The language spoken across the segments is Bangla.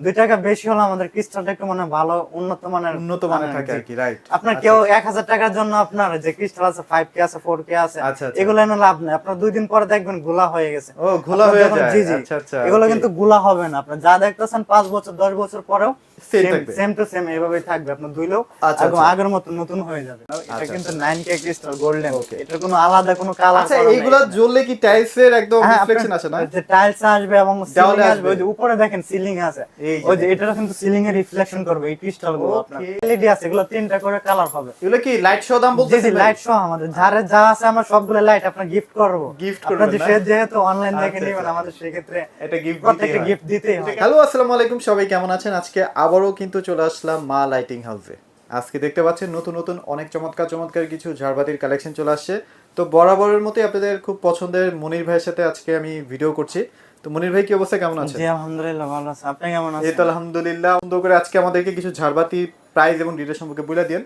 দুই টাকা বেশি হলে আমাদের ক্রিস্টালটা একটু মানে ভালো উন্নত মানের উন্নত মানের মানে, থাকে আর কি রাইট আপনার কেউ এক হাজার টাকার জন্য আপনার যে ক্রিস্টাল আছে ফাইভ কে আছে ফোর কে আছে আচ্ছা, আচ্ছা। এগুলো এনে লাভ নেই। আপনার দুই দিন পরে দেখবেনগুলা হয়ে গেছে। ও হয়ে যায়। জি জি আচ্ছা আচ্ছা এগুলো কিন্তু গুলা হবে না। আপনার যা দেখতেছেন পাঁচ বছর দশ বছর পরেও Same থাকবে। সেম টু সেম এইভাবেই থাকবে আপনার ধুইলেও আচ্ছা, একদম আচ্ছা। আগের মতো নতুন হয়ে যাবে। এটা আচ্ছা, কিন্তু নাইন ক্রিস্টাল গোল্ডেন এটা কোনো আলাদা কোনো কালার আচ্ছা এইগুলা জ্বললে কি টাইলস এর একদম রিফ্লেকশন আসে না? যে টাইলস আসবে এবং সিলিং আসবে। আসবে। ওই যে উপরে দেখেন সিলিং আছে। ওই যে এটা কিন্তু সিলিং এ রিফ্লেকশন করবে এই ক্রিস্টালগুলো আপনার। এলইডি আছে এগুলো তিনটা করে কালার হবে। এগুলো কি লাইট শো দাম জি জি লাইট সহ আমাদের। যারে যা আছে আমরা সবগুলো লাইট আপনার গিফট করব। আপনার করবেন যে যেহেতু অনলাইন দেখে নেবেন। আমাদের সেই ক্ষেত্রে এটা গিফট প্রত্যেকটা গিফট হবে হ্যালো আসসালামু আলাইকুম। সবাই কেমন আছেন? আজকে আবারও কিন্তু চলে আসলাম মা লাইটিং হাউসে আজকে দেখতে পাচ্ছেন নতুন নতুন অনেক চমৎকার চমৎকার কিছু ঝাড়বাতির কালেকশন চলে আসছে। তো বরাবরের মতোই আপনাদের খুব পছন্দের মনির ভাইয়ের সাথে আজকে আমি ভিডিও করছি। তো মনির ভাই কি অবস্থা? কেমন আছেন? জি আলহামদুলিল্লাহ ভালো আছে। আপনি কেমন আছেন এই তো আলহামদুলিল্লাহ সুন্দর করে আজকে আমাদেরকে কিছু ঝাড়বাতি প্রাইস এবং ডিটেল সম্পর্কে বলে দিন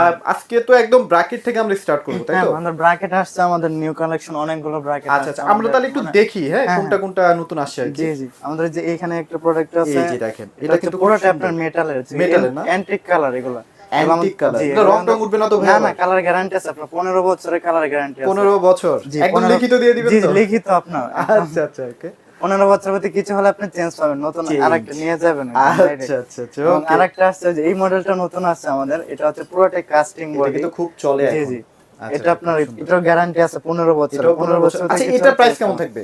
আর আজকে তো একদম ব্র্যাকেট থেকে আমরা স্টার্ট করব তাই হ্যাঁ তো আমাদের ব্র্যাকেট আসছে আমাদের নিউ কালেকশন অনেকগুলো ব্র্যাকেট আচ্ছা আচ্ছা আমরা তাহলে একটু দেখি হ্যাঁ হ্যাঁ, কোনটা কোনটা নতুন আসছে জি জি আমাদের যে এখানে একটা প্রোডাক্ট আছে এই যে দেখেন এটা কিন্তু পুরোটা খুব আপনার মেটালের Metal-এর না? অ্যান্টিক কালার এগুলো। Antique color। এটা রং টং উঠবে না তো ভাই না না কালার গ্যারান্টি আছে আপনার 15 বছরের কালার গ্যারান্টি আছে। পনেরো বছর? জি, একদম লিখিত দিয়ে দিবেন তো? লিখিত আপনার। আচ্ছা আচ্ছা ওকে 15 বছর প্রতি কিছু হলে আপনি চেঞ্জ পাবেন নতুন আরেকটা নিয়ে যাবেন। আচ্ছা আচ্ছা আচ্ছা এবং আরেকটা আসছে এই মডেলটা নতুন আসছে আমাদের এটা হচ্ছে পুরোটাই কাস্টিং বলে বডি কিন্তু খুব চলে জি জি। আচ্ছা, এটা আপনার এটার গ্যারান্টি আছে 15 বছর পনেরো বছর আচ্ছা প্রাইস কেমন থাকবে?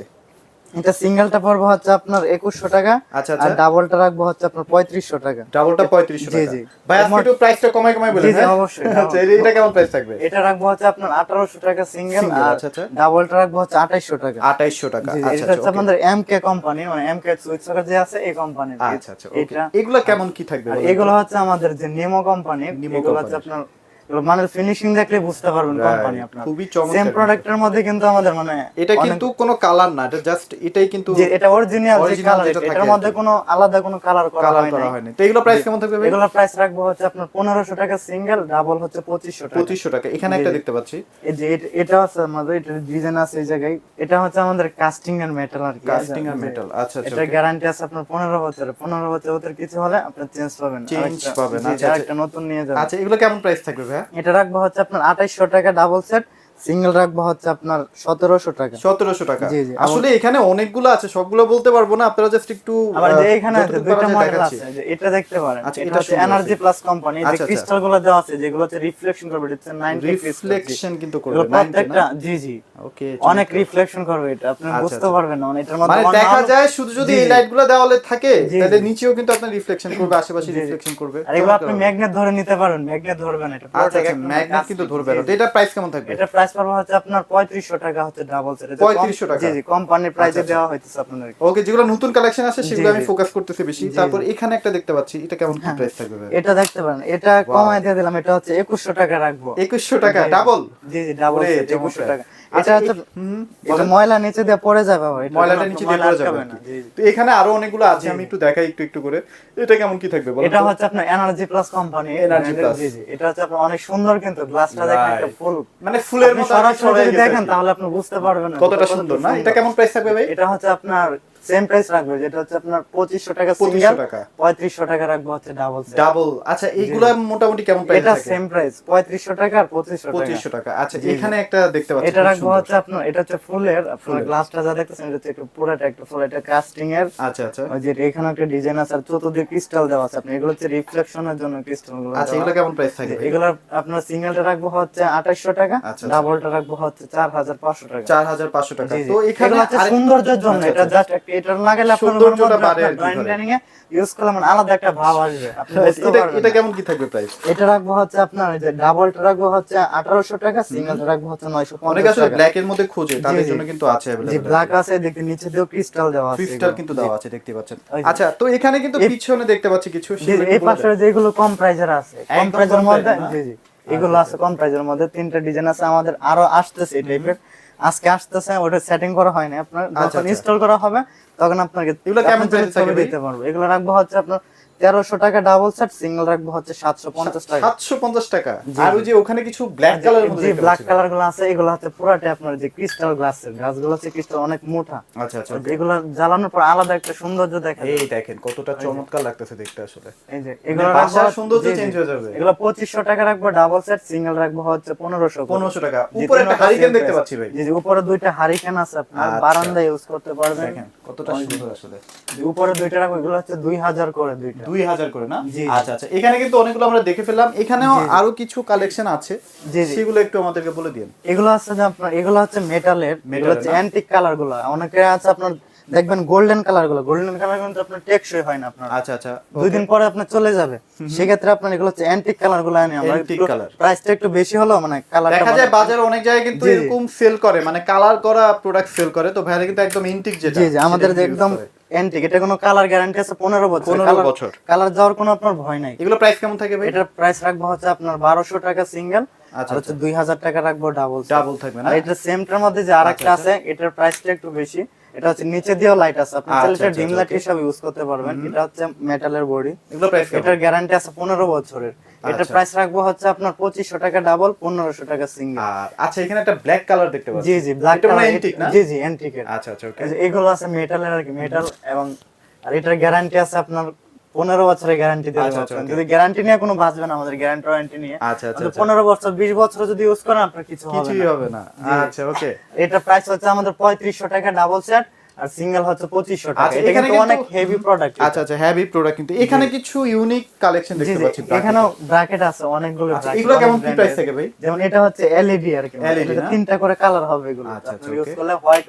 এটা সিঙ্গেলটা পড়বে হচ্ছে আপনার 2100 টাকা আচ্ছা আর আচ্ছা ডাবলটা রাখব হচ্ছে আপনার 3500 টাকা ডাবলটা পঁয়ত্রিশশো জি, টাকা জি। ভাই আজকে একটু প্রাইসটা কমাই কমাই বলেন জি, হ্যাঁ? অবশ্যই, আচ্ছা এটা- কেমন প্রাইস থাকবে এটা রাখব হচ্ছে আপনার 1800 টাকা সিঙ্গেল আর আচ্ছা, আচ্ছা। ডাবলটা রাখব হচ্ছে 2800 টাকা আঠাইশশো টাকা জি, জি, আচ্ছা এটা হচ্ছে। আমাদের এমকে কোম্পানি মানে এমকে সুইচ যে আছে এই কোম্পানির আচ্ছা আচ্ছা। এটা এগুলা কেমন কি থাকবে? এগুলো হচ্ছে আমাদের যে নেমো কোম্পানি এগুলো হচ্ছে আপনার মানে ফিনিশিং দেখলে বুঝতে পারবেন কোম্পানি আপনার। খুবই চমৎকার সেম প্রোডাক্টের মধ্যে কিন্তু আমাদের মানে এটা কিন্তু কোনো কালার না এটা জাস্ট এটাই কিন্তু যে এটা অরিজিনাল যে কালার এটার মধ্যে কোনো আলাদা কোনো কালার করা হয় হয়নি তো এগুলো প্রাইস কেমন থাকবে ভাই? এগুলোর প্রাইস রাখব হচ্ছে আপনার 1500 টাকা সিঙ্গেল ডাবল হচ্ছে 2500 টাকা। পঁচিশশো টাকা। এখানে একটা দেখতে পাচ্ছি। এই যে এটা- আছে আমাদের এটা ডিজাইন আছে এই জায়গায়। এটা হচ্ছে আমাদের কাস্টিং এর মেটাল আর কি। কাস্টিং আর মেটাল আচ্ছা আচ্ছা এটা গ্যারান্টি আছে আপনার 15 বছরের। 15 বছর ওদের কিছু হলে আপনি চেঞ্জ পাবেন। আরেকটা- পাবেন, আচ্ছা, আরেকটা নতুন নিয়ে যাবেন। আচ্ছা এগুলো কেমন প্রাইস থাকবে এটা রাখব হচ্ছে আপনার আঠাইশশো টাকা ডাবল সেট সিঙ্গেল রাখব হচ্ছে আপনার 1700 টাকা। সতেরোশো টাকা। জি, জি, আসলে এখানে অনেকগুলো আছে সবগুলো বলতে পারব না আপনারা জাস্ট একটু আবার যে এখানে আছে দুইটা মডেল আছে এটা দেখতে পারেন। আচ্ছা, এটা হচ্ছে এনার্জি প্লাস কোম্পানি যে। ক্রিস্টালগুলো দেওয়া আছে যেগুলো হচ্ছে রিফ্লেকশন করবে এটা হচ্ছে 90 রিফ্লেকশন কিন্তু করবে প্রত্যেকটা জি জি। ওকে অনেক রিফ্লেকশন করবে এটা আপনি আচ্ছা, বুঝতে আচ্ছা। পারবেন না মানে এটার মধ্যে মানে দেখা যায় শুধু যদি এই জি। লাইটগুলো দেওয়ালে থাকে তাহলে নিচেও কিন্তু আপনার রিফ্লেকশন করবে আশেপাশে। রিফ্লেকশন করবে। আর এগুলো আপনি ম্যাগনেট ধরে নিতে পারবেন ম্যাগনেট ধরবেন এটা আচ্ছা পুরোটাই আচ্ছা ম্যাগনেট কিন্তু ধরবে না এটা প্রাইস কেমন থাকবে? এটা প্রাইস পড়বে হচ্ছে আপনার 3500 টাকা হচ্ছে ডাবল সেট 3500 টাকা? জি জি কোম্পানির প্রাইসে আচ্ছা, আচ্ছা। দেওয়া হইতেছে আপনাদের। ওকে যেগুলো নতুন কালেকশন আছে সেগুলো আমি ফোকাস করতেছি বেশি। তারপর এখানে একটা দেখতে পাচ্ছি এটা কেমন কি হ্যাঁ। প্রাইস থাকবে ভাই? এটা দেখতে পারেন। এটা কমায় দিয়ে দিলাম এটা হচ্ছে 2100 টাকা রাখব। 2100 টাকা। ডাবল জি জি ডাবল একুশশো 2100 টাকা। আচ্ছা, আচ্ছা এটা ময়লা নিচে দিয়ে পড়ে এটা ময়লাটা নিচে দিয়ে পড়ে যাবে। না। তো এখানে আরও অনেকগুলো আছে আমি একটু দেখাই একটু একটু করে। এটা কেমন কি থাকবে বলো এটা হচ্ছে আপনার energy plus company energy plus জি জি। এটা হচ্ছে আপনার অনেক সুন্দর কিন্তু গ্লাসটা দেখেন একটা ফুল। মানে ফুলের মতো সরাসরি দেখেন তাহলে আপনি বুঝতে পারবেন কতটা সুন্দর না? এটা কেমন প্রাইস থাকবে ভাই? এটা হচ্ছে আপনার সেম প্রাইস রাখবে যেটা হচ্ছে আপনার 2500 টাকা সিঙ্গেল 3500 টাকা। রাখব হচ্ছে ডাবল ডাবল আচ্ছা এইগুলা মোটামুটি কেমন প্রাইস এটা সেম প্রাইস 3500 টাকা আর 2500 টাকা। 2500 টাকা। আচ্ছা জি, জি। এখানে একটা দেখতে পাচ্ছি এটা রাখব হচ্ছে আপনার এটা হচ্ছে ফুলের আপনার গ্লাসটা যা দেখতেছেন এটা হচ্ছে একটু পুরোটা একটু ফুল এটা কাস্টিং এর। আচ্ছা আচ্ছা। ওই যে এখানে একটা ডিজাইন আছে আর চতুর্দিকে ক্রিস্টাল দেওয়া আছে। আপনি এগুলো হচ্ছে রিফ্লেকশনের জন্য ক্রিস্টালগুলো আচ্ছা। এগুলো কেমন প্রাইস থাকবে? এগুলোর আপনার সিঙ্গেলটা রাখব হচ্ছে 2800 টাকা। ডাবলটা রাখব হচ্ছে 4500 টাকা। 4500 টাকা। তো এখানে হচ্ছে সৌন্দর্যের জন্য এটা। জাস্ট একটা এটা লাগালে আপনার সৌন্দর্যটা বাড়ে আর কি ড্রয়িং ঘরে। ডাইনিং এ ইউজ করলে মানে আলাদা একটা ভাব আসবে আপনি বুঝতে এটা পারবেন এটা না। কেমন কি থাকবে প্রাইস এটা রাখবো হচ্ছে আপনার এই যে ডাবলটা রাখবো হচ্ছে 1800 টাকা সিঙ্গেলটা রাখবো হচ্ছে 950 অনেকে আসলে টাকা ব্ল্যাক এর মধ্যে খোঁজে তাদের জি। জন্য কিন্তু আছে যে अवेलेबल ব্ল্যাক আছে দেখতে নিচে দিয়েও ক্রিস্টাল দেওয়া আছে ক্রিস্টাল এগুলো। কিন্তু জি। দেওয়া আছে দেখতে পাচ্ছেন ওই যে- আচ্ছা তো এখানে কিন্তু এই- পিছনে দেখতে পাচ্ছি কিছু জি, সেগুলো এই একটু বলে পাশে দেন। যেগুলো কম প্রাইজের আছে কম একদম প্রাইজের কম মধ্যে price, না? জি জি এগুলো আছে কম প্রাইজের মধ্যে তিনটা ডিজাইন আছে আমাদের আরো আসতেছে এই টাইপের আজকে আসতেছে ওটা সেটিং করা হয়নি আপনার আচ্ছা, যখন আচ্ছা। ইনস্টল করা হবে তখন আপনাকে এগুলো কেমন? দিতে পারব এগুলো রাখব হচ্ছে আপনার তেরোশো টাকা ডাবল সেট সিঙ্গেল রাখব হচ্ছে সাতশো পঞ্চাশ টাকা। সাতশো পঞ্চাশ টাকা। আর ওই যে ওখানে কিছু ব্ল্যাক মধ্যে যে ব্ল্যাক কালারগুলো আছে এগুলো হচ্ছে পুরাটা আপনার যে ক্রিস্টাল গ্লাসের গ্লাসগুলো হচ্ছে ক্রিস্টাল অনেক মোটা। আচ্ছা আচ্ছা এগুলো জ্বালানোর পর আলাদা একটা সৌন্দর্য দেখা এই দেখেন কতটা চমৎকার লাগতেছে দেখতে আসলে। এই যে এগুলো মানে বাসার সৌন্দর্য জি, জি। হয়ে যাবে। এগুলো পঁচিশশো টাকা রাখব ডাবল সেট সিঙ্গেল রাখব হচ্ছে পনেরোশো পনেরোশো টাকা। উপরে একটা হারিকেন দেখতে পাচ্ছি ভাই। জি উপরে দুইটা হারিকেন আছে আপনার আচ্ছা। বারান্দায় ইউজ করতে পারবেন। দেখেন কতটা সুন্দর আসলে। উপরে দুইটা রাখব এগুলো হচ্ছে দুই হাজার করে দুইটা। দুই হাজার করে না? আচ্ছা আচ্ছা। এখানে কিন্তু অনেকগুলো আমরা দেখে ফেললাম। এখানেও আরও কিছু কালেকশন আছে। জি, জি। সেগুলো একটু আমাদেরকে বলে দিন। এগুলো আছে যে আপনার এগুলো হচ্ছে মেটালের এগুলো হচ্ছে অ্যান্টিক কালারগুলো অনেকে আছে আপনার দেখবেন গোল্ডেন কালারগুলো গোল্ডেন কালার কিন্তু আপনার টেকসই হয় না আপনার। আচ্ছা আচ্ছা। দুই দিন পরে আপনার চলে যাবে। সেক্ষেত্রে আপনার এগুলো হচ্ছে অ্যান্টিক কালারগুলো আনি আমরা। Antique color। প্রাইসটা একটু বেশি হলো মানে কালার দেখা যায় বাজারে অনেক জায়গায় কিন্তু। এরকম সেল করে। মানে কালার করা প্রোডাক্ট সেল করে। তো ভাইরা কিন্তু একদম ইনটিক যেটা জি জি। আমাদের যে একদম। অ্যান্টিক এটা কোনো কালার গ্যারান্টি আছে? পনেরো বছর 15 বছর। কালার যাওয়ার কোনো আপনার ভয় নাই। এগুলো প্রাইস কেমন থাকে ভাই? এটার প্রাইস রাখব হচ্ছে আপনার বারোশো টাকা সিঙ্গেল আচ্ছা, হচ্ছে দুই হাজার টাকা রাখব ডাবল ডাবল থাকবে না? এটা সেমটার মধ্যে যে আরেকটা আছে এটার প্রাইসটা একটু বেশি। এটা হচ্ছে নিচে দিয়েও লাইট আছে। আপনি আচ্ছা, চাইলে এটা আচ্ছা, ডিম আচ্ছা, লাইট. হিসাবে ইউজ করতে পারবেন। এটা হচ্ছে মেটালের বডি। এগুলো প্রাইস এটার গ্যারান্টি আছে পনেরো বছরের। আচ্ছা। প্রাইস রাখব হচ্ছে আপনার পঁচিশশো টাকা ডাবল পনেরোশো টাকা সিঙ্গেল আচ্ছা এখানে একটা ব্ল্যাক কালার দেখতে পাচ্ছি। জি জি ব্ল্যাক এটা মানে না? জি জি অ্যান্টিকের আচ্ছা আচ্ছা ওকে এগুলো আছে মেটালের আর কি মেটাল এবং আর এটার গ্যারান্টি আছে আপনার পনেরো বছরের গ্যারান্টি আচ্ছা, আচ্ছা, পারবেন okay. যদি গ্যারান্টি নিয়ে কোনো বাঁচবে না আমাদের গ্যারান্টি ওয়ারেন্টি নিয়ে। আচ্ছা আচ্ছা আচ্ছা। পনেরো বছর বিশ বছর যদি ইউজ করেন আপনার কিছু হবে কিছুই না। হবে না। আচ্ছা ওকে এটা প্রাইস হচ্ছে আমাদের পঁয়ত্রিশশো টাকা ডাবল সেট আর সিঙ্গেল হচ্ছে পঁচিশশো টাকা। আচ্ছা, এটা এখানে কিন্তু অনেক হেভি প্রোডাক্ট আচ্ছা আচ্ছা হেভি প্রোডাক্ট কিন্তু। এখানে কিছু ইউনিক কালেকশন দেখতে পাচ্ছি এখানে ব্র্যাকেট আছে অনেকগুলো আচ্ছা, এগুলো কেমন কি প্রাইস। থেকে ভাই? যেমন এটা হচ্ছে এলইডি আর কি এটা তিনটা করে কালার হবে এগুলো। আচ্ছা, আচ্ছা, ইউজ করলে হোয়াইট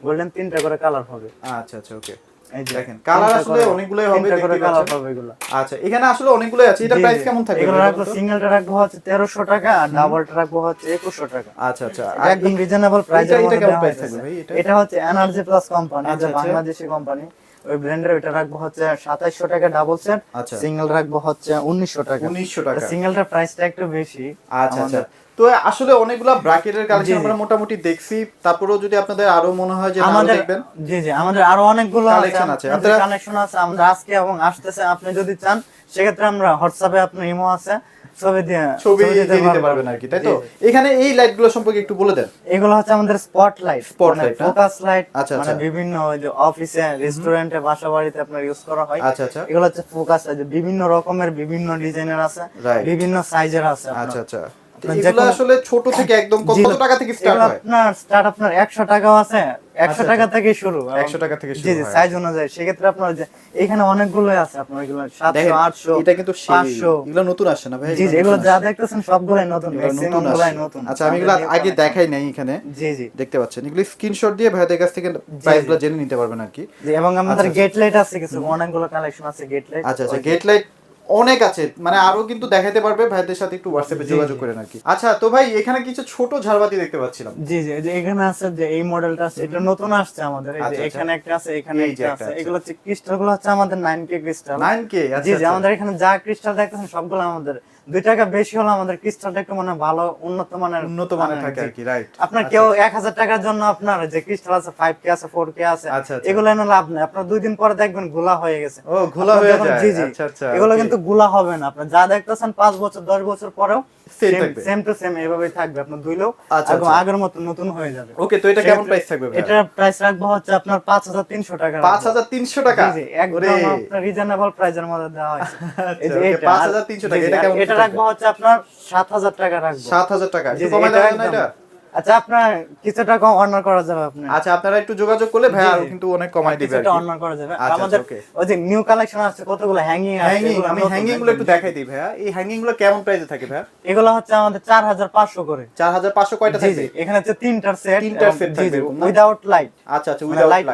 গোল্ডেন তিনটা করে কালার হবে। আচ্ছা আচ্ছা ওকে এই যে দেখেন, colour আসলে করে- হবে, তিনটা কালার পাচ্ছেন। এগুলো। আচ্ছা এখানে আসলে অনেকগুলো আছে এটা প্রাইস কেমন থাকবে এগুলো রাখব সিঙ্গেলটা রাখব হচ্ছে তেরোশো টাকা আর ডাবলটা রাখব হচ্ছে একুশশো টাকা। আচ্ছা আচ্ছা। একদম রিজনেবল প্রাইসের এটা কেমন প্রাইস থাকবে ভাই? এটা এটা হচ্ছে এনার্জি প্লাস কোম্পানি আচ্ছা, আচ্ছা। বাংলাদেশি কোম্পানি ওই ব্র্যান্ডের ওইটা রাখব হচ্ছে সাতাইশশো টাকা ডাবল সেট আচ্ছা। সিঙ্গেল রাখব হচ্ছে উনিশশো টাকা। 1900 টাকা। সিঙ্গেলটার প্রাইসটা একটু বেশি আচ্ছা আচ্ছা। তো আসলে অনেকগুলা ব্র্যাকেটের কালেকশন আমরা মোটামুটি দেখছি। তারপরেও যদি আপনাদের আরও মনে হয় যে আমাদের দেখবেন। জি জি আমাদের আরও অনেকগুলো Collection আছে। আপনারা- কালেকশন আছে আমরা আজকে এবং আসতেছে আপনি যদি চান সেক্ষেত্রে আমরা হোয়াটসঅ্যাপে আপনার ইমো আছে ছবি দিয়ে ছবি দিয়ে দিতে পারবেন আর কি তাই তো। এখানে এই লাইটগুলো সম্পর্কে একটু বলে দেন। এগুলো হচ্ছে আমাদের স্পট লাইট Spotlight, না? ফোকাস লাইট আচ্ছা, মানে আচ্ছা। বিভিন্ন ওই যে অফিসে রেস্টুরেন্টে বাসা বাড়িতে আপনার ইউজ করা হয়। আচ্ছা আচ্ছা। এগুলো হচ্ছে ফোকাস বিভিন্ন রকমের বিভিন্ন ডিজাইনের আছে. বিভিন্ন সাইজের আছে আচ্ছা আচ্ছা। এগুলো আসলে ছোট থেকে একদম কত টাকা থেকে স্টার্ট হয়? আপনার স্টার্ট আপনার একশো টাকাও আছে একশো আচ্ছা, টাকা থেকে শুরু। 100 টাকা থেকে শুরু জি জি সাইজ অনুযায়ী। সেক্ষেত্রে আপনার এখানে অনেকগুলো আছে আপনার এগুলো সাতশো দেখেন আটশো এটা কিন্তু সেই পাঁচশো। এগুলো নতুন আসছে না ভাই জি জি এগুলো যা দেখতেছেন সবগুলাই নতুন নতুন নতুন। আচ্ছা আমি এগুলো আগে দেখাই নাই এখানে। জি জি। দেখতে পাচ্ছেন। এগুলো স্ক্রিনশট দিয়ে ভাইদের কাছ থেকে জেনে নিতে পারবেন আর কি। এবং আমাদের আচ্ছা, গেট লাইট আছে কিছু অনেকগুলো কালেকশন আছে গেট লাইট আচ্ছা আচ্ছা গেট লাইট অনেক আছে মানে আরও কিন্তু দেখাতে পারবে ভাইদের সাথে একটু হোয়াটসঅ্যাপে যোগাযোগ করে করেন আর কি আচ্ছা তো ভাই এখানে কিছু ছোট ঝাড়বাতি দেখতে পাচ্ছিলাম জি জি যে এখানে আছে যে এই মডেলটা আছে এটা নতুন আসছে আমাদের এই যে আচ্ছা, আচ্ছা। এখানে একটা আছে এখানে একটা আছে আছে। এগুলো হচ্ছে ক্রিস্টালগুলো হচ্ছে আমাদের 9k ক্রিস্টাল 9k আচ্ছা জি জি আচ্ছা। আমাদের এখানে যা ক্রিস্টাল দেখতেছেন সবগুলো আমাদের দুই টাকা বেশি হলে আমাদের ক্রিস্টালটা একটু মানে ভালো উন্নত মানের উন্নত মানের মানে, থাকে আর কি রাইট আপনার কেউ এক হাজার টাকার জন্য আপনার যে ক্রিস্টাল আছে ফাইভ কে আছে ফোর কে আছে আচ্ছা, আচ্ছা। এগুলো এনে লাভ নেই। আপনার দুই দিন পরে দেখবেনগুলা হয়ে গেছে। ও গুলা হয়ে যায়। জি জি। আচ্ছা আচ্ছা এগুলো কিন্তু গুলা হবে না। আপনার যা দেখতেছেন পাঁচ বছর দশ বছর পরেও থাকবে। সেম টু সেম এভাবেই থাকবে আচ্ছা, এবং আচ্ছা। আগের মতো নতুন হয়ে যাবে। ওকে তো এটা কেমন প্রাইস থাকবে ভাই প্রাইস রাখব হচ্ছে আপনার পাঁচ হাজার তিনশো টাকা রাখব। পাঁচ হাজার তিনশো টাকা? জি, একদম আপনার রিজনেবল প্রাইসের মধ্যে দেওয়া হয়েছে। এই যে 5300 টাকা, এটা কেমন এটা রাখব হচ্ছে আপনার সাত হাজার টাকা রাখব। সাত হাজার টাকা না এটা? আচ্ছা আপনার কিছু টাকা অনার করা যাবে আপনি আচ্ছা আপনারা একটু যোগাযোগ করলে ভাই আরও। কিন্তু অনেক কমাই দিবে কিছুটা অনার করা যাবে। আচ্ছা, আমাদের আচ্ছা, ওই যে নিউ কালেকশন আছে কতগুলো হ্যাঙ্গিং আছে হ্যাঙ্গিং আমি হ্যাঙ্গিংগুলো একটু দেখাই দিই ভাইয়া। এই হ্যাঙ্গিংগুলো কেমন প্রাইসে থাকে ভাইয়া? এগুলো হচ্ছে আমাদের চার হাজার পাঁচশো করে। চার হাজার পাঁচশো কয়টা থাকবে? এখানে হচ্ছে তিনটার সেট তিনটার set থাকবে। উইদাউট লাইট আচ্ছা আচ্ছা মানে উইদাউট লাইট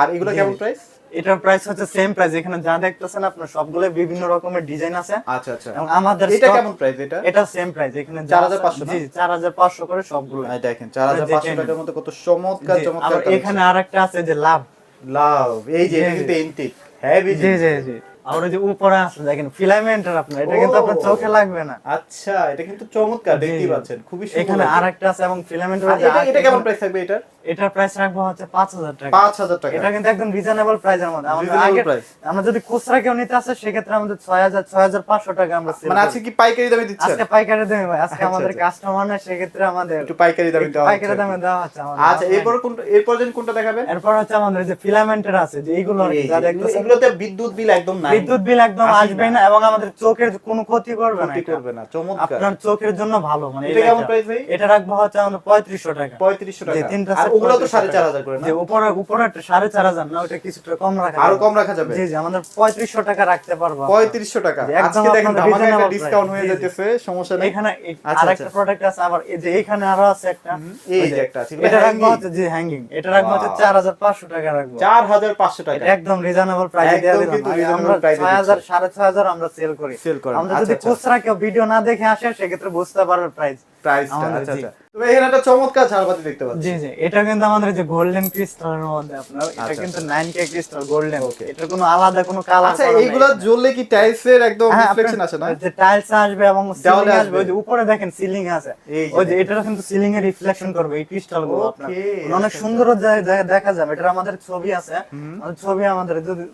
আর এগুলো কেমন প্রাইস এটার প্রাইস হচ্ছে সেম প্রাইস এখানে যা দেখতেছেন আপনার সবগুলো বিভিন্ন রকমের ডিজাইন আছে। আচ্ছা আচ্ছা। আমাদের এটা কেমন প্রাইস এটা? এটা সেম প্রাইস এখানে 4500 জি চার হাজার পাঁচশো করে সবগুলো এই দেখেন চার হাজার পাঁচশো যেটা টাকার মধ্যে কত চমৎকার চমৎকার আবার এখানে আরেকটা আছে যে লাভ লাভ এই যে এটা কিন্তু এন্টিক হেভি জি জি জি। আর যে উপরে আছে দেখেন ফিলামেন্টের আপনার। এটা কিন্তু আপনার চোখে লাগবে না। আচ্ছা এটা কিন্তু চমৎকার জি, দেখতেই পাচ্ছেন। খুবই সুন্দর এখানে আরেকটা আছে এবং ফিলামেন্টের আর এটা এটা কেমন প্রাইস থাকবে এটা এটার প্রাইস রাখব হচ্ছে পাঁচ হাজার টাকা। পাঁচ হাজার টাকা। এটা কিন্তু একদম রিজনেবল আমাদের। price। আমরা যদি খুচরা কেউ নিতে আসে সেক্ষেত্রে আমাদের ছয় হাজার ছয় হাজার পাঁচশো টাকা আমরা মানে আজকে কি পাইকারি দামে দিচ্ছেন? আজকে পাইকারি দামে ভাই আজকে আচ্ছা, আমাদের আচ্ছা। কাস্টমার না সেক্ষেত্রে আমাদের একটু পাইকারি দামে দেওয়া পাইকারি দামে দেওয়া হচ্ছে আমাদের। আচ্ছা এরপর কোনটা এরপর যেন কোনটা দেখাবে এরপর হচ্ছে আমাদের যে ফিলামেন্টের আছে যে এইগুলো যা দেখতেছেন। এগুলোতে বিদ্যুৎ বিল একদম নাই। বিদ্যুৎ বিল একদম আসবে না। এবং আমাদের চোখের কোনো ক্ষতি করবে না ক্ষতি। করবে না চমৎকার। আপনার চোখের জন্য ভালো মানে এটা কেমন প্রাইস ভাই? এটা রাখব হচ্ছে আমাদের পঁয়ত্রিশশো টাকা। পঁয়ত্রিশশো যে টাকা। তিনটা ওগুলো তো 3500 সাড়ে চার টাকা। হাজার করে না? যে উপরে উপরে একটা সাড়ে চার হাজার না ওটা কিছুটা কম রাখা আরও কম রাখা যাবে? জি জি আমাদের পঁয়ত্রিশশো টাকা রাখতে পারব আমরা। পঁয়ত্রিশশো টাকা। আজকে দেখেন ধামাকা একটা ডিসকাউন্ট হয়ে জি, জি। যেতেছে সমস্যা নেই। এখানে আচ্ছা, আরেকটা আচ্ছা। প্রোডাক্ট আছে আবার এই যে এখানে আরও আছে একটা। এই যে একটা আছে, এটা রাখব হচ্ছে যে হ্যাঙ্গিং এটা রাখব হচ্ছে Wow. চার হাজার পাঁচশো টাকা রাখব। চার হাজার পাঁচশো টাকা। একদম রিজনেবল প্রাইসে দিয়ে একদম কিন্তু আগে reasonable আমরা সেল করি। আমরা আচ্ছা, যদি আচ্ছা। খুচরা কেউ ভিডিও না দেখে আসে সেক্ষেত্রে বুঝতে পারবে প্রাইস প্রাইসটা আচ্ছা আচ্ছা। তবে এখানে একটা চমৎকার ঝাড়বাতি দেখতে পাচ্ছি। জি জি এটা কিন্তু আমাদের যে গোল্ডেন ক্রিস্টালের মধ্যে আপনার এটা আচ্ছা, কিন্তু 9k ক্রিস্টাল গোল্ডেন এটা কোনো আলাদা কোনো কালার আচ্ছা এইগুলা জ্বললে কি টাইলস একদম রিফ্লেকশন আসে না? যে টাইলস আসবে এবং সিলিং আসবে। আসবে। ওই যে উপরে দেখেন সিলিং আছে। ওই যে এটা কিন্তু সিলিং এ রিফ্লেকশন করবে এই ক্রিস্টালগুলো আপনার। অনেক আচ্ছা, সুন্দর দে- দে- দেখা যাবে। এটা আমাদের ছবি আছে। ছবি আমাদের যদি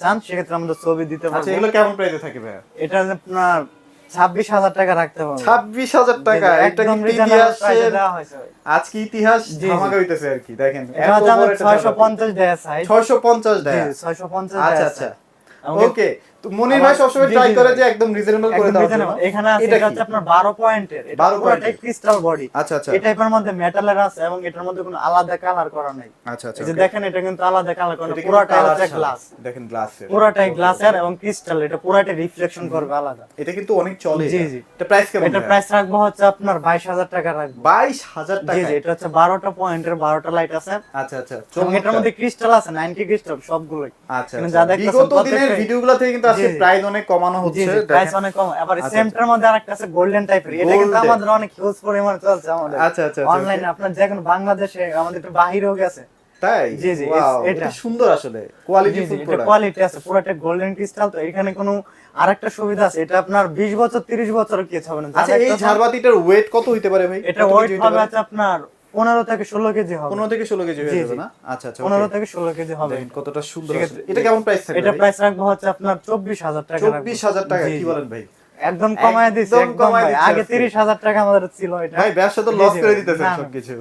চান সেক্ষেত্রে আমাদের ছবি দিতে আচ্ছা পারব। এগুলো কেমন প্রাইসে এটা আপনার ছাব্বিশ হাজার টাকা রাখতে পারব ছাব্বিশ হাজার টাকা একটা কিন্তু ইতিহাসের। আজকে ইতিহাস। ধামাকা হইতেছে আর কি দেখেন ছয়শো পঞ্চাশ দেয়া ছয়শো পঞ্চাশ টাকা ছয়শো পঞ্চাশ আচ্ছা আচ্ছা। ওকে মনির ভাই সবসময় ট্রাই করে যে একদম রিজনেবল করে দেওয়ার এখানে আছে এটা হচ্ছে আপনার 12 পয়েন্টের এটা 12 পয়েন্টের। ক্রিস্টাল বডি আচ্ছা আচ্ছা। এই টাইপের মধ্যে মেটালের আছে এবং এটার মধ্যে কোনো আলাদা কালার করা নাই। আচ্ছা আচ্ছা এই যে দেখেন এটা কিন্তু আলাদা কালার করা। পুরোটাই হচ্ছে গ্লাস দেখেন গ্লাসের পুরোটাই গ্লাসের এবং ক্রিস্টাল এটা পুরোটাই রিফ্লেকশন করবে আলাদা। এটা কিন্তু অনেক চলে জি, জি। এটা প্রাইস কেমন এটা প্রাইস রাখব হচ্ছে আপনার 22000 টাকা রাখব। বাইশ হাজার জি জি এটা হচ্ছে 12টা পয়েন্টের 12টা লাইট আছে। আচ্ছা আচ্ছা। এটার মধ্যে ক্রিস্টাল আছে 90 ক্রিস্টাল সবগুলোই। আচ্ছা এখানে আচ্ছা। যা দেখতেছেন বিগত দিনের ভিডিওগুলো থেকে কিন্তু জি। প্রাইস অনেক কমানো হচ্ছে প্রাইস অনেক কম। আবার আচ্ছা, সেমটার মধ্যে আরেকটা আছে গোল্ডেন টাইপের এটা কিন্তু আমাদের অনেক হিউজ পরিমাণে চলছে আমাদের। আচ্ছা, আচ্ছা, আচ্ছা, অনলাইনে আপনার দেখুন বাংলাদেশে আমাদের একটু বাহিরেও গেছে। তাই? জি, জি, এটা। সুন্দর আসলে কোয়ালিটি কোয়ালিটি আছে পুরোটা গোল্ডেন ক্রিস্টাল তো। এখানে কোনো আরেকটা সুবিধা আছে এটা আপনার 20 বছর 30 বছর কি হবে না। আচ্ছা এই ঝাড়বাতিটার ওয়েট কত হইতে পারে ভাই? এটা ওয়েট হবে আছে আপনার 15 থেকে 16 কেজি হবে। 15 থেকে 16 কেজি হয়ে যাবে না? আচ্ছা আচ্ছা পনেরো থেকে 16 কেজি হবে। কতটা সুন্দর এটা কেমন প্রাইস থাকবে এটা প্রাইস রাখব হচ্ছে আপনার 24000 টাকা চব্বিশ হাজার টাকা কি বলেন ভাই? একদম কমায় দিছি একদম আগে 30000 টাকা আমাদের ছিল এটা। ভাই ব্যবসা তো লস করে দিতেছেন। সবকিছু।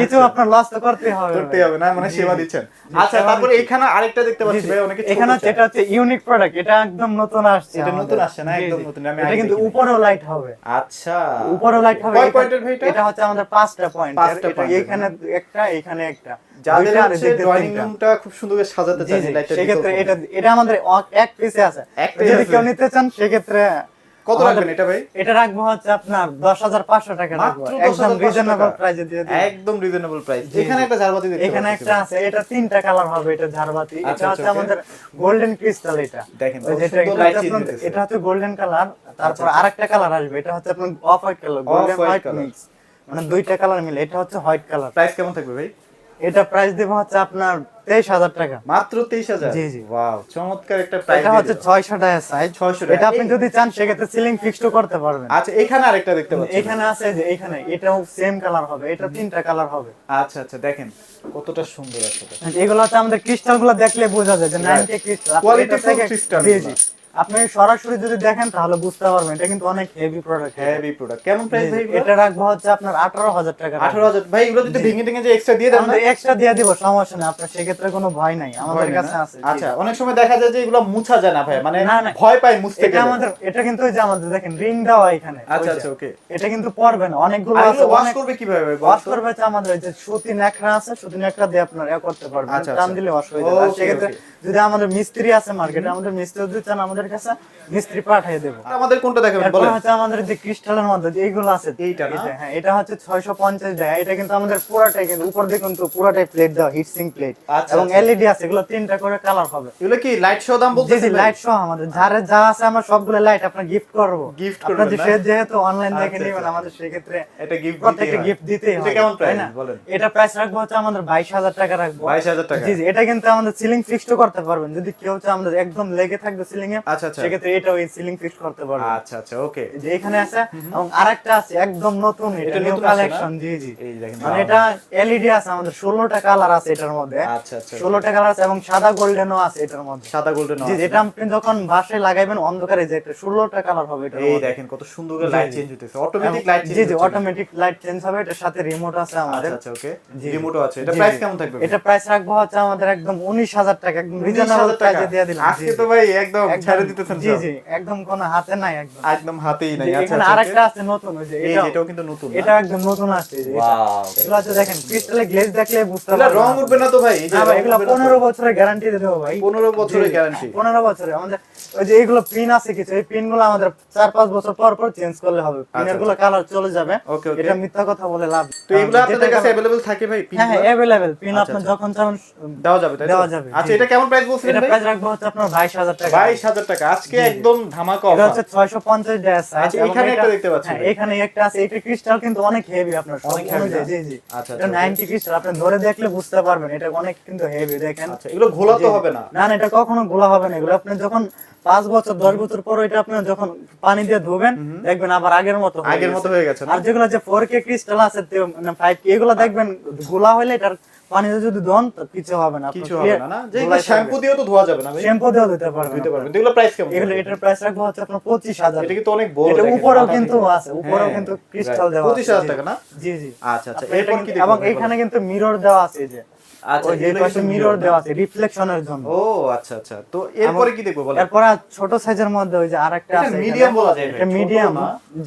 কিছু আপনার লস তো করতেই হবে করতে হবে না মানে সেবা দিচ্ছেন। আচ্ছা তারপরে। এখানে আরেকটা দেখতে পাচ্ছি। ভাই অনেকে এখানে হচ্ছে হচ্ছে ইউনিক প্রোডাক্ট এটা একদম নতুন আসছে এটা নতুন আসছে না, একদম নতুন, আমি এটা কিন্তু। উপরেও লাইট হবে। আচ্ছা। উপরেও লাইট হবে। কয় পয়েন্টের ভাই এটা? হচ্ছে আমাদের পাঁচটা পয়েন্ট এটা এখানে একটা এখানে একটা। যাদের হচ্ছে ড্রয়িং রুমটা খুব সুন্দর করে সাজাতে লাইটটা সেক্ষেত্রে এটা এটা আমাদের এক পিসে আছে। যদি কেউ নিতে চান সেক্ষেত্রে কত রাখবেন এটা ভাই? এটা রাখব হচ্ছে আপনার দশ হাজার পাঁচশো টাকা রাখব। একদম রিজনেবল। প্রাইসে দিয়ে দিই একদম রিজনেবল প্রাইস এখানে একটা ঝাড়বাতি দেখতে এখানে একটা আছে এটা তিনটা কালার হবে এটা ঝাড়বাতি। এটা আচ্ছা, হচ্ছে আচ্ছা, আমাদের গোল্ডেন ক্রিস্টাল এটা। দেখেন, এটা হচ্ছে। এটা হচ্ছে গোল্ডেন কালার তারপর আচ্ছা। আরেকটা কালার আসবে এটা হচ্ছে আপনার off white colour golden white mix মানে দুইটা কালার মিলে এটা হচ্ছে হোয়াইট কালার প্রাইস কেমন থাকবে ভাই? এটা প্রাইস দেবো হচ্ছে আপনার তেইশ হাজার টাকা। মাত্র তেইশ হাজার? জি, জি। ওয়াও চমৎকার একটা প্রাইস এটা হচ্ছে ছয়শো টাকা সাইজ 600 টাকা। এটা আপনি যদি চান সেক্ষেত্রে সিলিং ফিক্সড করতে পারবেন। আচ্ছা এখানে আরেকটা দেখতে পাচ্ছি। এখানে আছে যে এখানে এটাও সেম কালার হবে এটা তিনটা কালার হবে। আচ্ছা আচ্ছা দেখেন কতটা সুন্দর আছে এগুলো হচ্ছে আমাদের ক্রিস্টালগুলো দেখলে বোঝা যায় যে নাইনটি ক্রিস্টাল full crystal জি জি। আপনি সরাসরি যদি দেখেন তাহলে বুঝতে পারবেন এটা কিন্তু অনেক হেভি প্রোডাক্ট হেভি প্রোডাক্ট কেমন প্রাইস ভাই এটা রাখব হচ্ছে আপনার আঠারো হাজার টাকা আঠারো হাজার। ভাই এগুলো যদি ভেঙে ভেঙে যে এক্সট্রা দিয়ে দেন এক্সট্রা দিয়ে দিব সমস্যা নেই। আপনার সেক্ষেত্রে কোনো ভয় নাই। আমাদের কাছে আছে। আচ্ছা অনেক সময় দেখা যায় যে এগুলো মুছা যায় না ভাই মানে। ভয় পায় মুছতে গেলে। আমাদের এটা কিন্তু ওই যে আমাদের দেখেন রিং দেওয়া এখানে। আচ্ছা আচ্ছা ওকে এটা কিন্তু পড়বে না। অনেকগুলো আছে ওয়াশ করবে কীভাবে ভাই? ওয়াশ করবে হচ্ছে আমাদের যে সুতি ন্যাকড়া আছে সুতি ন্যাকড়া দিয়ে আপনার ইয়া করতে পারবেন। আচ্ছা, টান আচ্ছা। দিলে ওয়াশ হয়ে যাবে। সেক্ষেত্রে যদি আমাদের মিস্ত্রি আছে মার্কেটে আমাদের মিস্ত্রি যদি চান আমাদের কাছে মিস্ত্রি পাঠিয়ে দেবো। আমাদের কোনটা দেখাবেন বলেন। হচ্ছে আমাদের যে ক্রিস্টালের মধ্যে এইগুলো আছে এইটা? এটা, হ্যাঁ এটা হচ্ছে ছয়শো পঞ্চাশ টাকা এটা কিন্তু আমাদের পুরাটাই কিন্তু উপর দিয়ে কিন্তু পুরাটাই প্লেট দেওয়া হিট সিং প্লেট আচ্ছা, এবং আচ্ছা। এলইডি আছে এগুলো তিনটা করে কালার হবে। এগুলো কি লাইট শো দাম জি বলতেছেন জি? লাইট সহ আমাদের। যারে যা আছে আমরা সবগুলো লাইট আপনার গিফট করব। আপনার করবেন যে সে যেহেতু অনলাইন দেখে আচ্ছা, নেবেন আচ্ছা। আমাদের সেক্ষেত্রে এটা গিফট প্রত্যেকটা গিফট দিতেই এটা কেমন প্রাইস বলেন। এটা প্রাইস রাখব হচ্ছে আমাদের বাইশ হাজার টাকা রাখব। 22000 টাকা। জি জি এটা কিন্তু আমাদের সিলিং ফিক্সড করতে পারবেন। যদি কেউ চায় আমাদের একদম লেগে থাকবে সিলিং এ আচ্ছা আচ্ছা। সেক্ষেত্রে এটা ওই সিলিং ফিক্স করতে পারবেন আচ্ছা আচ্ছা ওকে যে এখানে আছে এবং আরেকটা আছে একদম নতুন এটা এটা নিউ? কালেকশন জি জি। এই দেখেন মানে এটা এলইডি আছে আমাদের 16টা কালার আছে এটার মধ্যে। আচ্ছা আচ্ছা 16টা কালার আছে এবং সাদা গোল্ডেনও আছে এটার মধ্যে। সাদা গোল্ডেন জি যেটা আপনি যখন বাসায় লাগাইবেন অন্ধকারে যে একটা 16টা কালার হবে এটার এই দেখেন কত সুন্দর করে লাইট চেঞ্জ হতেছে অটোমেটিক লাইট জি জি অটোমেটিক লাইট চেঞ্জ হবে এটার সাথে রিমোট আছে আমাদের। আচ্ছা আচ্ছা ওকে রিমোটও আছে। এটা প্রাইস কেমন থাকবে? এটা প্রাইস রাখব হচ্ছে আমাদের একদম 19000 টাকা একদম রিজনেবল 19,000 টাকা? প্রাইসে দিয়ে দিলাম। আজকে তো ভাই একদম একদম- ছেড়ে দিতেছেন জি জি একদম কোনো হাতে নাই একদম। একদম হাতেই নাই। আচ্ছা এখানে আচ্ছা, আরেকটা আছে নতুন ওই যে এটা এটাও। কিন্তু নতুন এটা একদম নতুন আছে এই যে এটা। হচ্ছে দেখেন ক্রিস্টালে গ্লেজ দেখলে বুঝতে পারবেন। রং উঠবে না তো ভাই? এই যে এগুলো উঠবে 15 বছরের গ্যারান্টি দেবো ভাই। 15 বছরের গ্যারান্টি 15 বছরের আমাদের ওই যে এগুলো পিন আছে কিছু এই পিন গুলো আমাদের 4-5 বছর পর পর চেঞ্জ করলে হবে পিনের গুলো কালার চলে যাবে ওকে ওকে এটা মিথ্যা কথা বলে লাভ নেই। তো এগুলো কারণ আপনাদের যেটা কাছে কালার- अवेलेबल থাকে ভাই পিন হ্যাঁ হ্যাঁ অ্যাভেলেবেল পিন আচ্ছা, আপনি আচ্ছা। যখন চান দেওয়া যাবে তাই তো? দেওয়া যাবে, আচ্ছা জি। এটা কেমন প্রাইস বলছিলেন এটা ভাই প্রাইস রাখবো হচ্ছে আপনার 22000 টাকা 22000 টাকা আজকে একদম ধামাকা এটা অফার হচ্ছে 650 ড্যাশ আচ্ছা, এখানে একটা দেখতে পাচ্ছি হ্যাঁ ভাই। এখানে একটা আছে এটা ক্রিস্টাল কিন্তু অনেক হেভি আপনার সব অনেক heavy অনুযায়ী, না? জি জি আচ্ছা, এটা আচ্ছা, 90 ক্রিস্টাল আপনি ধরে দেখলে বুঝতে পারবেন এটা অনেক কিন্তু হেভি দেখেন আচ্ছা এগুলো ঘোলা তো জি, হবে না না না এটা কখনো গোলা হবে না এগুলো আপনি যখন পাঁচ বছর দশ বছর পর এটা আপনি যখন পানি দিয়ে ধুবেন দেখবেন আবার আগের মতো আগের মতো হয়ে গেছে আর যেগুলো যে ফোর কে ক্রিস্টাল আছে মানে ফাইভ কে এগুলো দেখবেন গোলা হলে এটার পানিতে যদি ধোন কিছু হবে না কিছু হবে না যে শ্যাম্পু দিয়েও তো ধোয়া যাবে না শ্যাম্পু দিয়েও দিতে পারবেন দিতে পারবেন এগুলো প্রাইস কেমন? এগুলো এটার প্রাইস রাখব হচ্ছে আপনার পঁচিশ হাজার। এটা কিন্তু অনেক বড় এটা উপরেও কিন্তু আছে উপরেও হ্যাঁ, কিন্তু ক্রিস্টাল দেওয়া আছে, 25,000 জি। টাকা না? জি জি। আচ্ছা আচ্ছা এরপর কি এবং এখানে কিন্তু মিরর দেওয়া আছে যে। আচ্ছা পাশে মিরর দেওয়া আছে রিফ্লেকশনের জন্য। ও আচ্ছা আচ্ছা। তো এরপরে কি দেখব বলেন? এরপর আর ছোট সাইজের মধ্যে ওই যে আরেকটা আছে মিডিয়াম বলা যায় এটা মিডিয়াম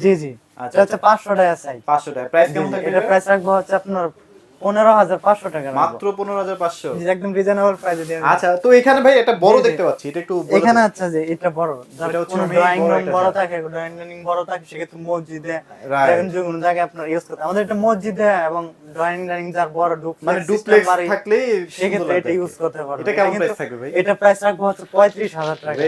জি জি। আচ্ছা, হচ্ছে 500 টাকা সাইজ 500 টাকা প্রাইস কেমন থাকবে এটা এটা? প্রাইস রাখব হচ্ছে আপনার 15500 টাকা রাখব। মাত্র 15500 জি, একদম রিজনেবল প্রাইসে আচ্ছা তো এখানে ভাই একটা বড় জি, জি। দেখতে পাচ্ছি এটা একটু এখানে আচ্ছা যে এটা বড়। যার এটা হচ্ছে কোনো অনেক ড্রয়িং রুম বড় থাকে ড্রয়িং রুম বড় থাকে সেক্ষেত্রে মসজিদে Right. যে কোনো জায়গায় আপনার ইউজ করতে আমাদের এটা মসজিদে এবং ড্রয়িং ডাইনিং যার বড় ডুপ্লেক্স মানে ডুপ্লেক্স থাকলে সেক্ষেত্রে এটা ইউজ করতে পারবেন এটা কেমন প্রাইস থাকবে ভাই? এটা প্রাইস রাখব হচ্ছে 35000 টাকা।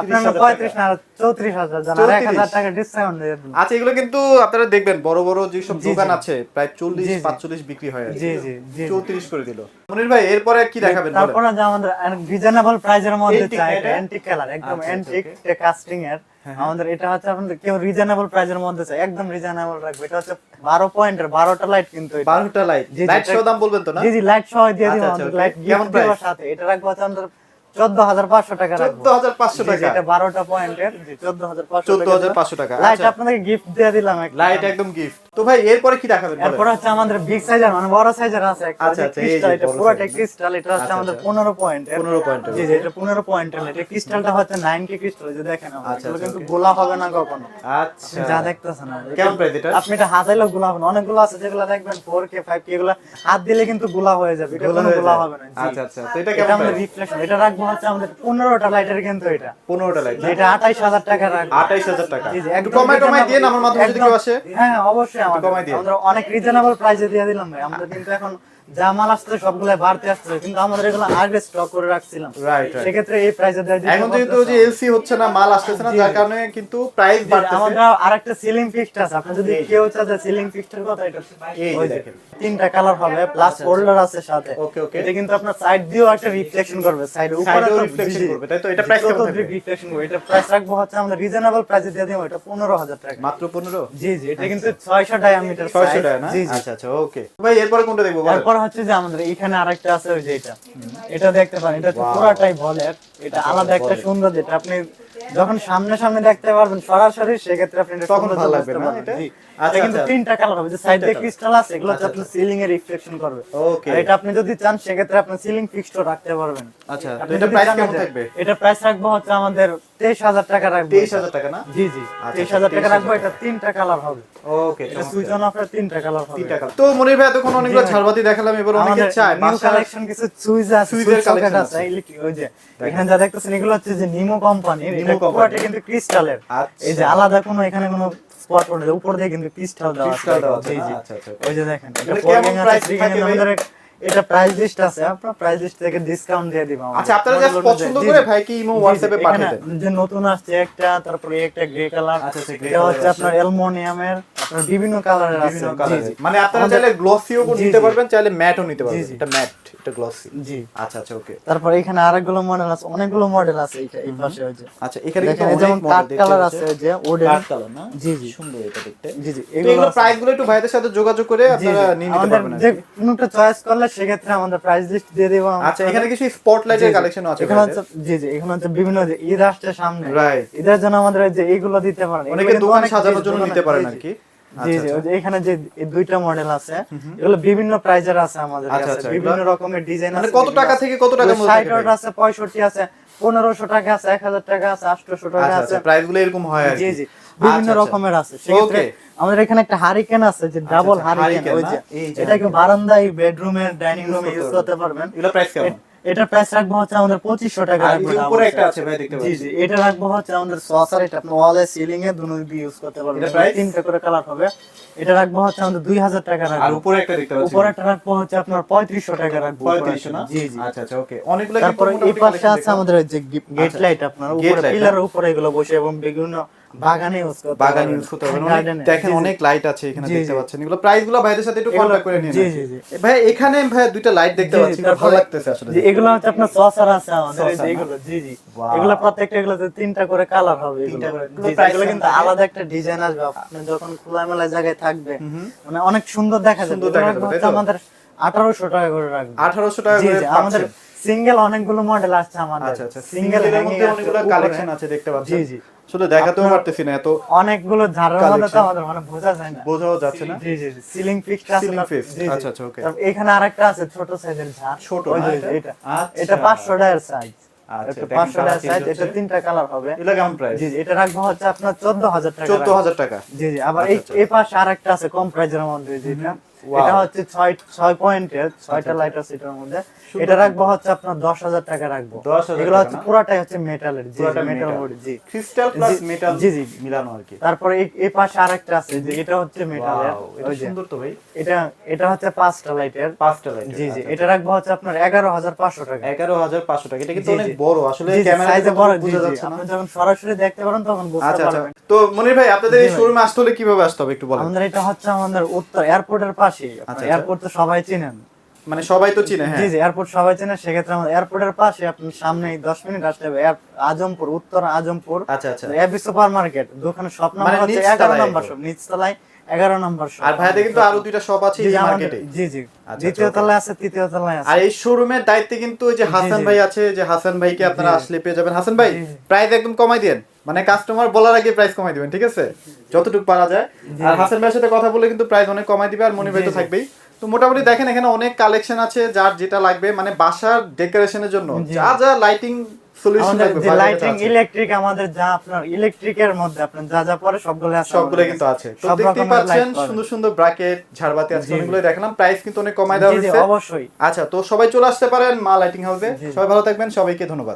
আপনার পঁয়ত্রিশ না চৌত্রিশ হাজার জানা এক হাজার টাকা ডিসকাউন্ট আচ্ছা এগুলো কিন্তু আপনারা দেখবেন বড় বড় যেসব দোকান আছে প্রায় চল্লিশ। পাঁচচল্লিশ বিক্রি হয়। আর জি জি জি চৌত্রিশ করে দিল। মনির ভাই এরপরে কি দেখাবেন বলেন? যে আমাদের রিজনেবল প্রাইজের মধ্যে চাই অ্যান্টিক কালার একদম অ্যান্টিক কাস্টিং এর আমাদের এটা হচ্ছে আপনাদের কেউ রিজনেবল প্রাইজের মধ্যে চাই একদম রিজনেবল রাখবে। এটা হচ্ছে 12 পয়েন্টের 12টা লাইট কিন্তু এটা। বারোটা লাইট জি, জি, লাইট সহ দাম বলবেন তো না? জি জি লাইট সহ দিয়ে দিব আচ্ছা, আচ্ছা, আমাদের লাইট কেমন গিফট সাথে। এটা রাখব আমাদের 14500 টাকা রাখব। 14500 জি, জি, টাকা। এটা 12টা পয়েন্টের জি 14500 14500 টাকা লাইট আচ্ছা। গিফট দিয়ে দিলাম লাইট একদম গিফট তো ভাই এরপরে কি দেখাবেন এরপর হচ্ছে আমাদের বিগ সাইজের মানে বড় সাইজের আছে আচ্ছা, আচ্ছা, ক্রিস্টাল এটা পুরোটা ক্রিস্টাল এটা হচ্ছে আমাদের। 15 পয়েন্টের 15 পয়েন্টের। জি জি এটা 15 পয়েন্টের এটা ক্রিস্টালটা হচ্ছে 9 কে ক্রিস্টাল যে দেখেন আচ্ছা, কিন্তু. গোলা হবে না কখনো। আচ্ছা। যা দেখতেছেন না কেমন price এটা? আপনি এটা হাতাইলেও গোলা হবে অনেকগুলো আছে যেগুলো দেখবেন ফোর 4K 5K এগুলো হাত দিলে কিন্তু গোলা হয়ে যাবে। এটা গোলা। হবে না। জি। আচ্ছা, আচ্ছা। তো এটা এটা কেমন রিফ্লেকশন এটা রাখব হচ্ছে আমাদের 15টা লাইটের কিন্তু এটা। 15টা লাইট এটা 28000 টাকা আঠাইশ হাজার টাকা। জি, জি, একটু একদম কমাই দিয়ে আমার মাধ্যমে যদি একদম- কেউ আসে। হ্যাঁ অবশ্যই আমাদের। কমাই দিয়েন। আমাদের অনেক রিজনেবল প্রাইসে দিয়ে দিলাম ভাই। আমরা কিন্তু এখন যা মাল আসছে সবগুলো বাড়তে আসছে কিন্তু আমাদের এগুলো আগে স্টক করে রাখছিলাম. সেক্ষেত্রে এই প্রাইসে এখন যেহেতু যে এলসি হচ্ছে না মাল আসতেছে না যার কারণে কিন্তু প্রাইস বাড়তেছে। আরেকটা সিলিং ফিক্সড আছে। আপনি যদি কেউ চান সিলিং ফিক্সডের কথা এটা এই দেখেন। তিনটা কালার হবে প্লাস হোল্ডার আছে সাথে। Okay, okay. এটা কিন্তু আপনার সাইড দিয়েও একটা রিফ্লেকশন করবে। সাইড উপরে তো- জি। করবে, তাই তো? এটা কেমন থাকবে? রিফ্লেকশন করবে এটা প্রাইস রাখব হচ্ছে আমাদের রিজনেবল প্রাইসে দিয়ে দেবো এটা 15000 টাকা। মাত্র 15 জি জি এটা কিন্তু 600 ডায়ামিটার 600 টাকা না? জি জি। আচ্ছা আচ্ছা ওকে। ভাই এরপরে কোনটা দেখব এরপর হচ্ছে যে আমাদের এখানে আরেকটা আছে ওই যে এটা এটা দেখতে পারেন এটা. পুরাটাই বলের এটা আলাদা একটা। সুন্দর যেটা আপনি যখন সামনে সামনে দেখতে পারবেন সরাসরি সেক্ষেত্রে আপনি তখন ভালো লাগবে না এটা? আচ্ছা, কিন্তু আচ্ছা। তিনটা কালার হবে যে সাইডে ক্রিস্টাল আছে এগুলো হচ্ছে আচ্ছা, আপনার সিলিং এ রিফ্লেকশন করবে. আর এটা আপনি যদি চান সেক্ষেত্রে আপনি সিলিং ফিক্সড রাখতে পারবেন আচ্ছা এটা প্রাইস কেমন থাকবে এটা প্রাইস রাখব হচ্ছে আমাদের 23000 টাকা রাখব 23000 টাকা না? জি জি। আচ্ছা, 23000 টাকা রাখব এটা তিনটা কালার হবে। ওকে এটা সুইচ অন অফ এর তিনটা কালার হবে। তিনটা কালার তো মনির ভাই এতক্ষণ অনেকগুলো ছাড়বাতি দেখালাম এবার অনেকে চায়। নিউ কালেকশন কিছু সুইচ আছে সুইচের collection আছে। ইলেকট্রিক ওই যে এখানে যা দেখতেছেন এগুলো হচ্ছে যে নিমো কোম্পানি নিমো কোম্পানি কিন্তু ক্রিস্টালের আচ্ছা। এই যে আলাদা কোনো এখানে কোনো স্পট পড়ে উপর দিয়ে কিন্তু ক্রিস্টাল দেওয়া আছে। Crystal দেওয়া আছে। জি জি। আচ্ছা, আচ্ছা, ওই যে দেখেন এটা কেমন আছে থ্রি থাকে আমাদের এটা প্রাইস লিস্ট আছে আপনার প্রাইস লিস্ট থেকে ডিসকাউন্ট দিয়ে দিব আচ্ছা আপনারা জাস্ট পছন্দ করে ভাই কি ইমো হোয়াটসঅ্যাপে এখানে পাঠিয়ে দেন যে নতুন আসছে একটা তারপরে একটা গ্রে কালার আচ্ছা, আচ্ছা, এটা হচ্ছে আপনার অ্যালুমিনিয়ামের আপনার বিভিন্ন কালারের আছে। মানে আপনারা চাইলে গ্লসিও নিতে পারবেন চাইলে ম্যাটও নিতে পারবেন। এটা ম্যাট এটা গ্লসি জি। আচ্ছা আচ্ছা ওকে তারপর এখানে আরেকগুলো মডেল আছে অনেকগুলো মডেল আছে এই- পাশে আচ্ছা এখানে কিন্তু যেমন কাঠ কালার আছে যে ওডেন কাঠ কালার না? জি, জি। সুন্দর এটা দেখতে। জি জি এগুলো আছে। প্রাইসগুলো একটু ভাইদের সাথে যোগাযোগ করে আপনারা নিয়ে নিতে পারবেন যে। কোনোটা চয়েস করলে সেক্ষেত্রে আমাদের প্রাইস লিস্ট দিয়ে দেবো আচ্ছা এখানে কিছু স্পটলাইটের। কালেকশন আছে এখানে হচ্ছে জি জি এখানে হচ্ছে বিভিন্ন যে ঈদ আসছে সামনে। Right. ঈদের জন্য আমাদের যে এইগুলো দিতে পারেন। অনেকে দোকান সাজানোর জন্য নিতে পারেন আর কি জি জি ওই যে এখানে যে দুইটা মডেল আছে এগুলো বিভিন্ন প্রাইজের আছে আমাদের আচ্ছা, কাছে। আচ্ছা, বিভিন্ন রকমের ডিজাইন মানে আছে কত টাকা থেকে কত টাকার মধ্যে আছে পঁয়ষট্টি আছে পনেরোশো টাকা আছে এক হাজার টাকা আছে আটশোশো টাকা আচ্ছা আছে। আচ্ছা প্রাইসগুলো এরকম হয় জি জি। বিভিন্ন আচ্ছা, আচ্ছা। রকমের আছে। সেক্ষেত্রে আমাদের এখানে একটা হারিকেন আছে যে ডাবল আচ্ছা, হারিকেন ওই যে এটাকে বারান্দায় বেডরুমের ডাইনিং রুমে ইউজ করতে পারবেন। এগুলো প্রাইস কেমন? এটার প্রাইস রাখব হচ্ছে আমাদের পঁচিশশো টাকা আর উপরে একটা আছে ভাই দেখতে জি জি এটা রাখব হচ্ছে আমাদের সসার এটা আপনি ওয়ালে সিলিং এ দুনো দিয়ে ইউজ করতে পারবেন। এটা price? তিনটা করে কালার হবে। এটা রাখব হচ্ছে আমাদের দুই হাজার টাকা আর রাখব উপরে একটা দেখতে পাচ্ছি। উপরে একটা রাখব হচ্ছে আপনার পঁয়ত্রিশশো টাকা রাখব উপরে 35 একটা। না? জি জি। আচ্ছা আচ্ছা ওকে অনেকগুলো তারপরে এই পাশে আছে আমাদের ওই যে গেট। লাইট আপনার উপরে পিলারের উপরে এগুলো বসে এবং বিভিন্ন বাগানে ইউজ করতে বাগান ইউজ করতে পারবেন অনেক দেখেন জি, জি। অনেক লাইট আছে এখানে দেখতে পাচ্ছেন। এগুলো প্রাইসগুলো ভাইদের সাথে একটু কন্টাক্ট করে নিন জি, জি, জি। ভাই এখানে ভাই দুইটা লাইট দেখতে পাচ্ছি ভালো লাগতেছে আসলে। এগুলো হচ্ছে আপনার সসার আছে আমাদের। এই যে এগুলো জি জি। এগুলো প্রত্যেকটা এগুলোতে তিনটা করে কালার হবে তিনটা করে। এগুলো জি, price এগুলো কেমন কিন্তু আলাদা একটা ডিজাইন আসবে। আপনি যখন খোলামেলা জায়গায় থাকবে মানে অনেক সুন্দর দেখা যাবে। সুন্দর দেখা? আমাদের আঠারোশো টাকা করে রাখব। আঠারোশো টাকা করে আমাদের সিঙ্গেল অনেকগুলো মডেল আসছে আমাদের। আচ্ছা আচ্ছা। সিঙ্গেল সিঙ্গেলের মধ্যে অনেকগুলো কালেকশন আছে দেখতে পাচ্ছেন। জি, জি। শুধু দেখাতেও পারতেছি না এত অনেকগুলো ঝাড়ের মধ্যে তো আমাদের মানে বোঝা যায় না। বোঝাও যাচ্ছে না? জি জি সিলিং ফিক্সড আছে জি, জি। আচ্ছা, আচ্ছা. তারপর এখানে আরেকটা আছে ছোট সাইজের ঝাড়। ছোট এটা? এটা। আচ্ছা। এটা 500 টাকার সাইজ আচ্ছা, এটা 500 টাকার সাইজ এটা তিনটা কালার হবে। এগুলো কেমন প্রাইস জি জি এটা রাখব হচ্ছে আপনার 14000 টাকা চোদ্দ রাখব। হাজার টাকা। জি জি আবার এই আচ্ছা, এই পাশে আরেকটা আছে কম প্রাইজের মধ্যে যেটা. এটা হচ্ছে 6 6 পয়েন্টের 6টা লাইট আছে এটার মধ্যে। এটা রাখব হচ্ছে আপনার 10000 টাকা রাখব। এগুলো হচ্ছে পুরাটাই হচ্ছে মেটালের জি মেটাল। জি। ক্রিস্টাল প্লাস মেটাল জি, জি। মিলানো আর কি। তারপরে এই পাশে আরেকটা আছে যে এটা হচ্ছে মেটালের এটা সুন্দর তো ভাই। এটা এটা হচ্ছে পাঁচটা লাইটের পাঁচটা লাইট জি জি এটা রাখব হচ্ছে আপনার এগারো হাজার পাঁচশো টাকা। এগারো হাজার পাঁচশো টাকা। এটা কিন্তু অনেক বড়। আসলে ক্যামেরা বড়, বোঝা যাচ্ছে না। যখন সরাসরি দেখতে পারেন তখন বুঝতে আচ্ছা আচ্ছা। পারবেন। তো মনির ভাই আপনাদের এই শোরুমে আসতে হলে কীভাবে আসতে হবে একটু বলেন? আমাদের এটা হচ্ছে আমাদের উত্তর এয়ারপোর্টের পাশে আচ্ছা। এয়ারপোর্ট তো সবাই চিনেন মানে সবাই তো চিনে জি হ্যাঁ জি এয়ারপোর্ট সবাই চেনে সেক্ষেত্রে আমাদের এয়ারপোর্টের পাশে আপনি সামনে দশ মিনিট আসলে হবে। আজমপুর উত্তর আজমপুর আচ্ছা আচ্ছা এবি সুপার মার্কেট দোকানে সব মানে নাম্বার হচ্ছে এগারো নম্বর সব নিচতলায় এগারো নম্বর আর কিন্তু আরও দুইটা শপ আছে এই মার্কেটে জি জি। আচ্ছা, দ্বিতীয় তলায় আছে তৃতীয় তলায় আছে। আর এই শোরুমের দায়িত্বে কিন্তু ওই যে হাসান ভাই আছে যে হাসান ভাইকে আপনারা আসলে পেয়ে যাবেন। হাসান ভাই। প্রাইস একদম কমাই দেন মানে কাস্টমার বলার আগে প্রাইস কমাই দিবেন ঠিক আছে? যতটুকু পারা যায়। আর হাসান ভাইয়ের সাথে কথা বলে কিন্তু প্রাইস অনেক কমাই দিবে আর মনি ভাই তো থাকবেই। তো মোটামুটি দেখেন এখানে অনেক কালেকশন আছে যার যেটা লাগবে মানে বাসার ডেকোরেশনের জন্য যা যা লাইটিং সলিউশন থাকবে লাইটিং ইলেকট্রিক আমাদের যা আপনার ইলেকট্রিকের মধ্যে আপনার যা যা পরে সবগুলো আছে সবগুলো কিন্তু আছে। তো রকমের পাচ্ছেন সুন্দর সুন্দর ব্র্যাকেট ঝাড়বাতি আছে। অনেকগুলো দেখালাম। প্রাইস কিন্তু অনেক কমাই দেওয়া হয়েছে। অবশ্যই। আচ্ছা তো সবাই চলে আসতে পারেন মা লাইটিং হাউসে সবাই ভালো থাকবেন সবাইকে ধন্যবাদ।